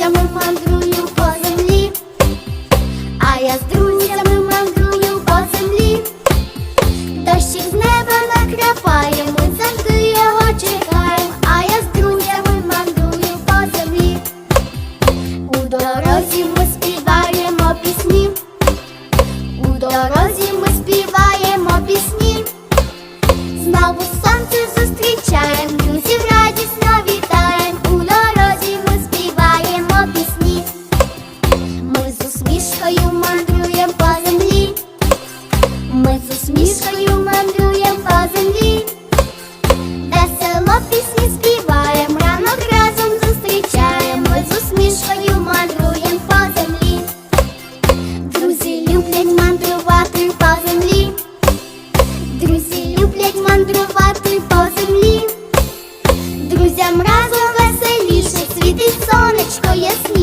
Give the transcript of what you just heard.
друзями мандрую по землі, а я з друзями мандрую по землі, дощик з неба накрапає, ми завжди його чекаємо, а я з друзями мандрую по землі. У дорозі ми співаємо пісні, у дорозі ми співаємо пісні, знову сонце зустрічаємо. Ніжкою мандрюєм по землі, весело пісні співаєм, ранок разом зустрічаєм, ми з усмішкою мандруєм по землі. Друзі люблять мандрувати по землі. Друзі люблять мандрувати по землі. Друзям разом веселіше світить сонечко ясні.